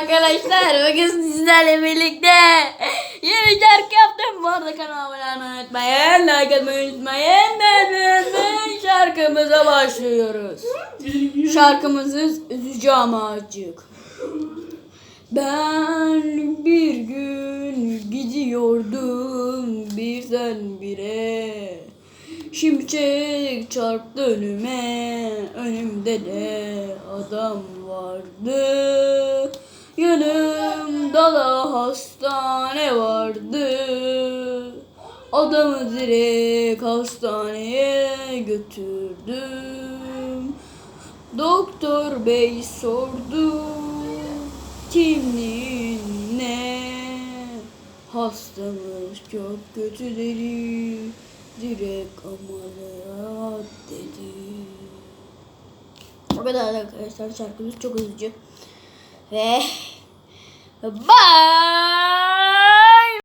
Arkadaşlar bugün sizlerle birlikte yeni şarkı yaptım. Bu arada kanalıma abone olmayı unutmayın. Like atmayı unutmayın. Beğenmeyi şarkımıza başlıyoruz. Şarkımız üzücü ama acık. Ben bir gün gidiyordum birdenbire. Şimşek çarptı önüme, önümde de adam vardı. Yanımda da hastane vardı. Adamı direkt hastaneye götürdüm. Doktor bey sordu kimliğin ne? Hastamız çok kötü dedi. Direkt ameliyat dedi. O kadar arkadaşlar şarkımız çok üzücü. Ve bye.